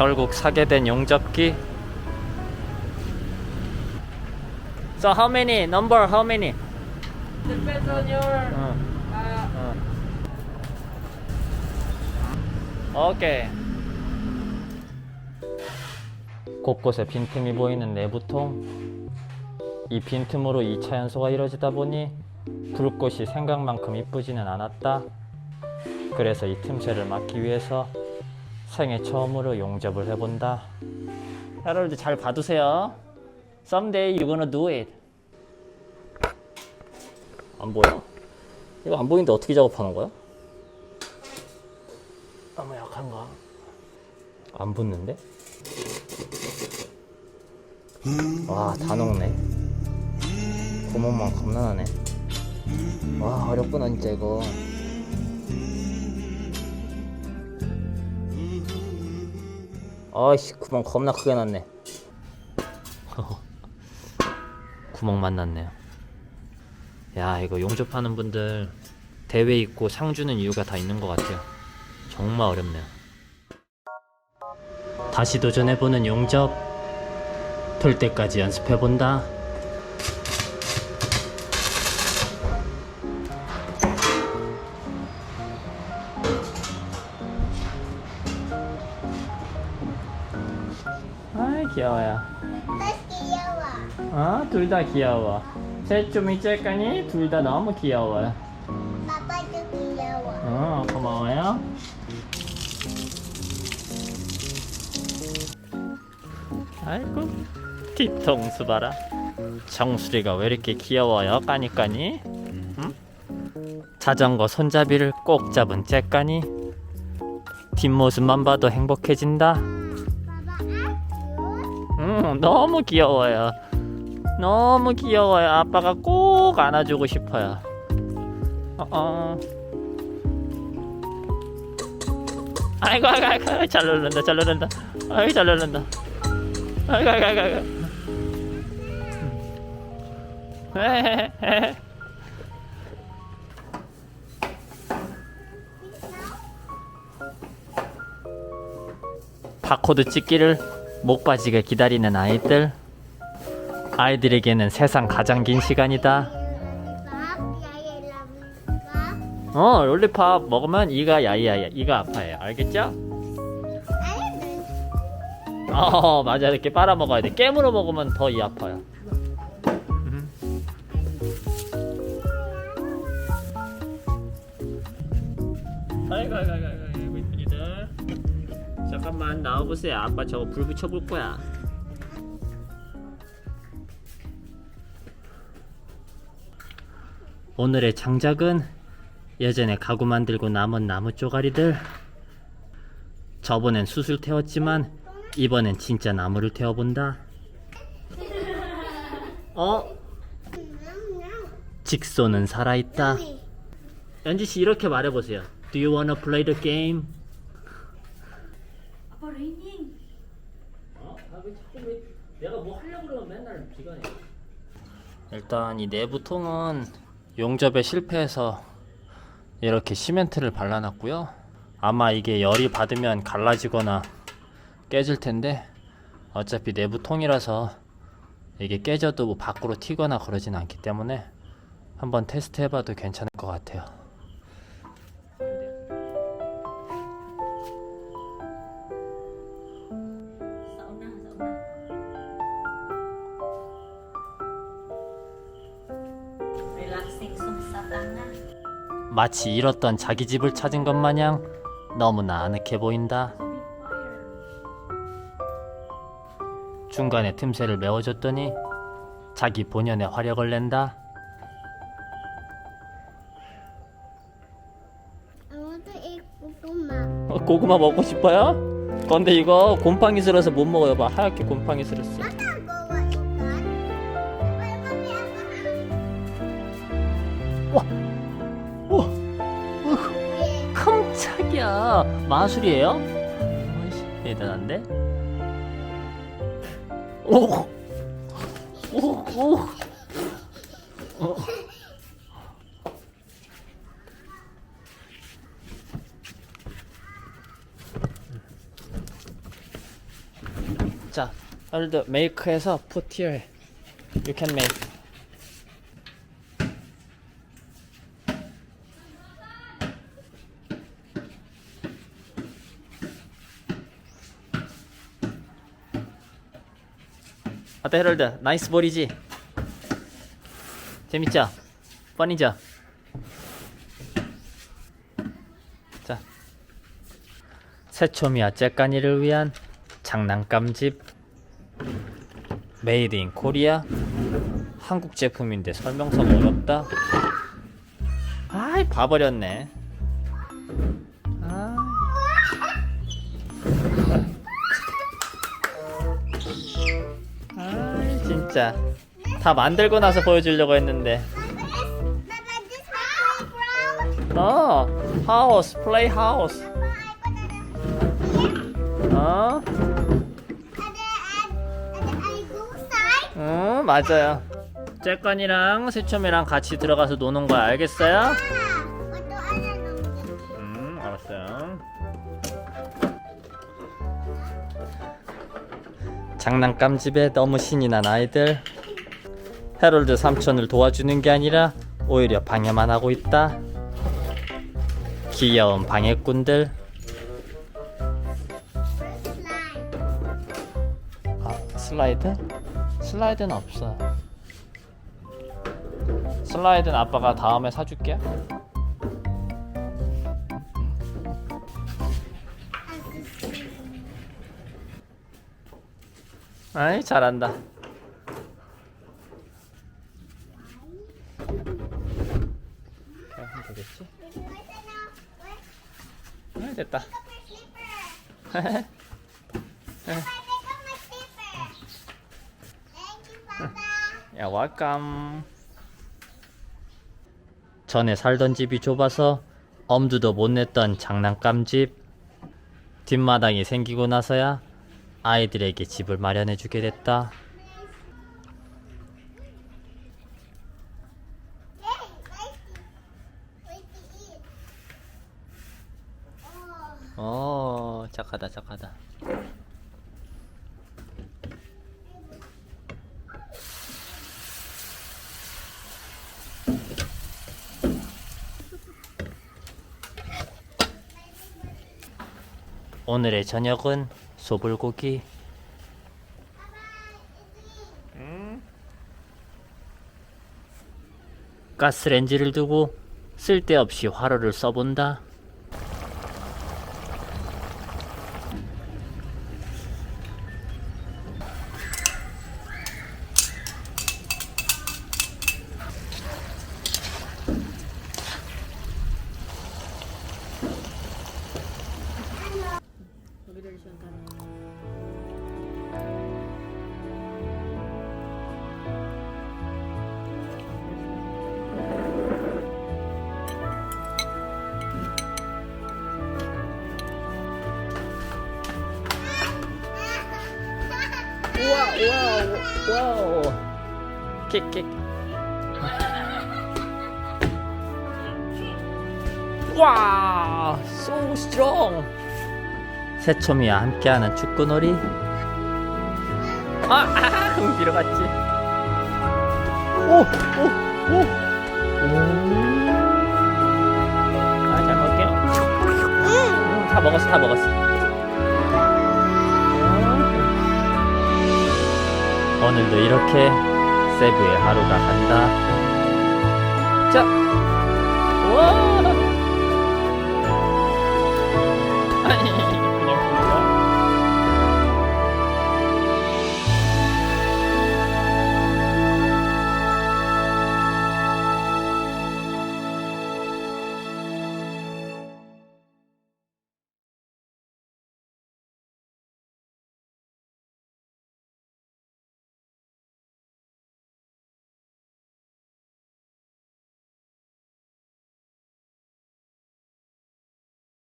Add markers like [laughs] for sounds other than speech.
결국 사게 된 용접기. So how many number? How many? Depends on your 응. uh, 응. 오케이. 곳곳에 빈틈이 보이는 내부통. 이 빈틈으로 2차 연소가 이루어지다 보니 불꽃이 생각만큼 이쁘지는 않았다. 그래서 이 틈새를 막기 위해서 생애 처음으로 용접을 해본다. 하롤드 잘 봐두세요. Someday you're gonna do it. 안 보여? 이거 안 보이는데 어떻게 작업하는 거야? 너무 약한가? 안 붙는데? 와, 다 녹네. 구멍만 겁나 나네. 와, 어렵구나, 진짜 이거. 아이씨, 구멍 겁나 크게 났네. [laughs] 구멍 만 났네요. 야, 이거 용접하는 분들 대회 있고 상 주는 이유가 다 있는 것 같아요. 정말 어렵네요. 다시 도전해보는 용접. 돌 때까지 연습해본다. 귀여워요. 귀여워. 어? 둘다 귀여워. 셋좀 이제까니 둘 다 너무 귀여워요. 아빠도 귀여워. 어, 고마워요. 아이고, 뒤통수 봐라. 정수리가 왜 이렇게 귀여워요, 까니까니? 응? 자전거 손잡이를 꼭 잡은 째까니? 뒷모습만 봐도 행복해진다. 음, 너무 귀여워요. 너무 귀여워요. 아빠가 꼭 안아주고 싶어요. 어, 어. 아이고 아이고 아이고 잘 놀란다 잘 놀란다 아이고 잘 놀란다 아이고 아이고 아이고. [laughs] 바코드 찍기를 목 빠지게 기다리는 아이들 아이들에게는 세상 가장 긴 시간이다. 어 롤리팝 먹으면 이가 야이야야. 이가 아파요. 알겠죠? 어 맞아. 이렇게 빨아 먹어야 돼. 깨물어 먹으면 더 이 아파요. 음. 아이고 아이고 아이고 잠깐만 나와보세요. 아빠 저거 불 붙여볼 거야. 오늘의 장작은 예전에 가구 만들고 남은 나무 쪼가리들. 저번엔 숯을 태웠지만 이번엔 진짜 나무를 태워본다. 어? 직소는 살아있다. 연지 씨 이렇게 말해보세요. Do you wanna play the game? 아빠 레이닝. 어? 아왜 자꾸 왜 내가 뭐 하려고 그러면 맨날 비관해 일단 이 내부 통은 용접에 실패해서 이렇게 시멘트를 발라놨고요. 아마 이게 열이 받으면 갈라지거나 깨질 텐데 어차피 내부 통이라서 이게 깨져도 뭐 밖으로 튀거나 그러진 않기 때문에 한번 테스트 해봐도 괜찮을 것 같아요 마치 잃었던 자기 집을 찾은 것 마냥 너무나 아늑해 보인다. 중간에 틈새를 메워줬더니 자기 본연의 화력을 낸다. 어, 고구마 먹고 싶어요? 근데 이거 곰팡이 슬어서 못 먹어요. 봐 하얗게 곰팡이 슬었어. 깜짝이야. 마술이에요? 대단한데? 오, 오, 오. 어. 자, 하롤드 메이크해서 put here. You can make. 어때 헤럴드? 나이스 볼이지? 재밌죠? 뻔이죠? 자 새초미와 째까니를 위한 장난감집 메이드 인 코리아 한국 제품인데 설명서가 어렵다 아이 봐버렸네 진짜 다 만들고 나서 보여주려고 했는데. 어 하우스 플레이 하우스 어? 응 맞아요 째건이랑 새초미랑 같이 들어가서 노는 거야 알겠어요? 장난감 집에 너무 신이 난 아이들 해롤드 삼촌을 도와주는 게 아니라 오히려 방해만 하고 있다 귀여운 방해꾼들. 아, 슬라이드? 슬라이드는 없어. 슬라이드는 아빠가 다음에 사줄게. 아이 잘한다. 이렇게 하면 되겠지? 아, 됐다. [laughs] 야, 웰컴. 전에 살던 집이 좁아서 엄두도 못 냈던 장난감 집. 뒷마당이 생기고 나서야 아이들에게 집을 마련해 주게 됐다. 어, 착하다, 착하다. 오늘의 저녁은 소불고기. 가스렌지를 두고 쓸데없이 화로를 써본다. 와우 와우 와우 킥킥 와 so strong 새초미와 함께하는 축구놀이. 아, 아 뒤로 갔지. 오오 오 아 잘 먹을게요 음, 다 먹었어 다 먹었어. 오늘도 이렇게 세부의 하루가 간다. 자, 와,